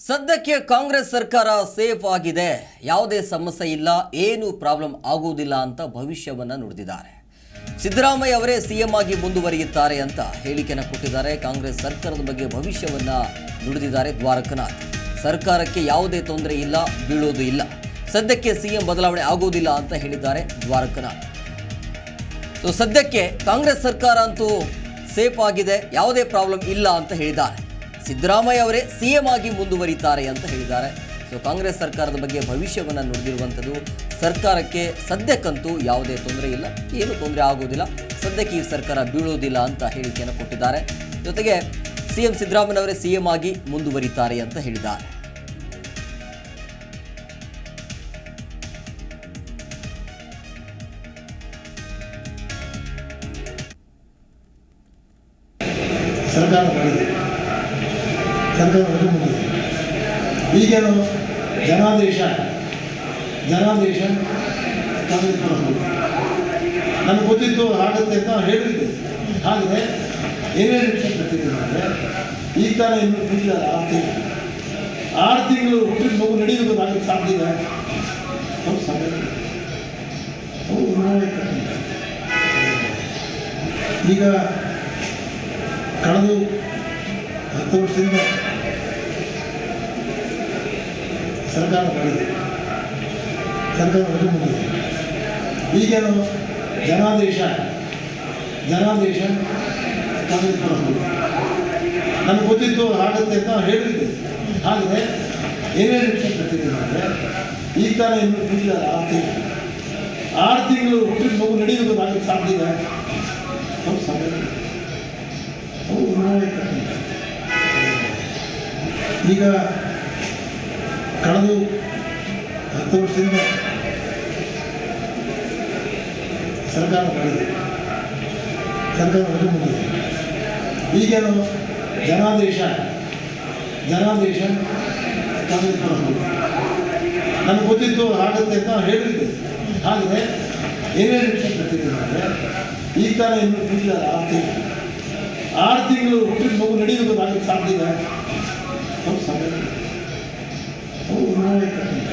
ಸದ್ಯಕ್ಕೆ ಕಾಂಗ್ರೆಸ್ ಸರ್ಕಾರ ಸೇಫ್ ಆಗಿದೆ. ಯಾವುದೇ ಸಮಸ್ಯೆ ಇಲ್ಲ, ಏನು ಪ್ರಾಬ್ಲಮ್ ಆಗುವುದಿಲ್ಲ ಅಂತ ಭವಿಷ್ಯವನ್ನ ನುಡಿದಿದ್ದಾರೆ. ಸಿದ್ದರಾಮಯ್ಯ ಅವರೇ ಸಿಎಂ ಆಗಿ ಮುಂದುವರಿಯುತ್ತಾರೆ ಅಂತ ಹೇಳಿಕೆಯನ್ನು ಕೊಟ್ಟಿದ್ದಾರೆ. ಕಾಂಗ್ರೆಸ್ ಸರ್ಕಾರದ ಬಗ್ಗೆ ಭವಿಷ್ಯವನ್ನ ನುಡಿದಿದ್ದಾರೆ ದ್ವಾರಕನಾಥ್. ಸರ್ಕಾರಕ್ಕೆ ಯಾವುದೇ ತೊಂದರೆ ಇಲ್ಲ, ಬೀಳೋದು ಇಲ್ಲ. ಸದ್ಯಕ್ಕೆ ಸಿಎಂ ಬದಲಾವಣೆ ಆಗುವುದಿಲ್ಲ ಅಂತ ಹೇಳಿದ್ದಾರೆ ದ್ವಾರಕನಾಥ್. ಸೊ, ಸದ್ಯಕ್ಕೆ ಕಾಂಗ್ರೆಸ್ ಸರ್ಕಾರ ಅಂತೂ ಸೇಫ್ ಆಗಿದೆ, ಯಾವುದೇ ಪ್ರಾಬ್ಲಮ್ ಇಲ್ಲ ಅಂತ ಹೇಳಿದ್ದಾರೆ. ಸಿದ್ದರಾಮಯ್ಯ ಅವರೇ ಸಿಎಂ ಆಗಿ ಮುಂದುವರಿತಾರೆ ಅಂತ ಹೇಳಿದ್ದಾರೆ. ಸೊ ಕಾಂಗ್ರೆಸ್ ಸರ್ಕಾರದ ಬಗ್ಗೆ ಭವಿಷ್ಯವನ್ನು ನುಡಿದಿರುವಂಥದ್ದು ಸರ್ಕಾರಕ್ಕೆ ಸದ್ಯಕ್ಕಂತೂ ಯಾವುದೇ ತೊಂದರೆ ಇಲ್ಲ, ಏನು ತೊಂದರೆ ಆಗೋದಿಲ್ಲ, ಸದ್ಯಕ್ಕೆ ಈ ಸರ್ಕಾರ ಬೀಳೋದಿಲ್ಲ ಅಂತ ಹೇಳಿಕೆಯನ್ನು ಕೊಟ್ಟಿದ್ದಾರೆ. ಜೊತೆಗೆ ಸಿಎಂ ಸಿದ್ದರಾಮಯ್ಯ ಅವರೇ ಸಿಎಂ ಆಗಿ ಮುಂದುವರಿತಾರೆ ಅಂತ ಹೇಳಿದ್ದಾರೆ. ಸರ್ಕಾರ ಸರ್ಕಾರ ಮಾಡಿದೆ ಈಗೇನು ಜನಾದೇಶ ಜನಾದೇಶ ಕಾಂಗ್ರೆಸ್ ಮಾಡಬಹುದು ನನಗೆ ಗೊತ್ತಿತ್ತು ಆಗುತ್ತೆ ಅಂತ ಹೇಳಿದ್ದೆ. ಆದರೆ ಏನೇನು ಗೊತ್ತಿದ್ದೀನಿ ಅಂದರೆ, ಈಗ ತಾನೇ ಇನ್ನು ಬಿಟ್ಟಿದ್ದಾರೆ ಆರು ತಿಂಗಳು. ಆರು ತಿಂಗಳು ಹುಟ್ಟಿದ ಮಗು ನಡೀಬೇಕು ಆಗಕ್ಕೆ ಸಾಧ್ಯ. ಈಗ ಕಳೆದು ಹತ್ತು ವರ್ಷದಿಂದ ಸರ್ಕಾರ ಮಾಡಿದೆ ಸರ್ಕಾರ ಮಾಡಿದೆ ಈಗೇನು ಜನಾದೇಶ. ಜನಾದೇಶ ಕಾಂಗ್ರೆಸ್ ಬರಬಹುದು ನನಗೆ ಗೊತ್ತಿತ್ತು ಆಗುತ್ತೆ ಅಂತ ಹೇಳಿದ್ದೆ. ಆದರೆ ಏನೇನು ವಿಷಯ ಗೊತ್ತಿದ್ದೀನಿ ಅಂದರೆ ಈಗ ತಾನೇ ಇನ್ನು ಬಿಟ್ಟಿದ್ದಾರೆ ಆರು ತಿಂಗಳು. ಆರು ತಿಂಗಳು ಹುಟ್ಟಿದ ಮಗು ನಡೀಬೇಕು ಆಗಕ್ಕೆ ಸಾಧ್ಯ ಈಗ ಕಳೆದು ಹತ್ತು ವರ್ಷದಿಂದ ಸರ್ಕಾರ ಮಾಡಿದೆ ಸರ್ಕಾರ ಮಾಡಿದೆ ಈಗೇನು ಜನಾದೇಶ. ಜನಾದೇಶ ಕಾಂಗ್ರೆಸ್ ಮಾಡಬಹುದು ನನಗೆ ಗೊತ್ತಿತ್ತು ಆಗುತ್ತೆ ಅಂತ ಹೇಳಿದ್ದೆ. ಆದರೆ ಏನೇನು ವಿಷಯ ಗೊತ್ತಿದ್ದೀನಿ ಅಂದರೆ ಈಗ ತಾನೇ ಇನ್ನು ಬಿಟ್ಟಿದ್ದಾರೆ ಆರು ತಿಂಗಳು. ಆರು ತಿಂಗಳು ಹುಟ್ಟಿದ ಮಗು ನಡೀಬೇಕು ಆಗಕ್ಕೆ ಸಾಧ್ಯ ಇದೆ ಅವ್ರು ಸಾಧ್ಯ ಇಲ್ಲ. ಅವು ಉನ್ಮಾದಿತಕ್ಕಂಥ.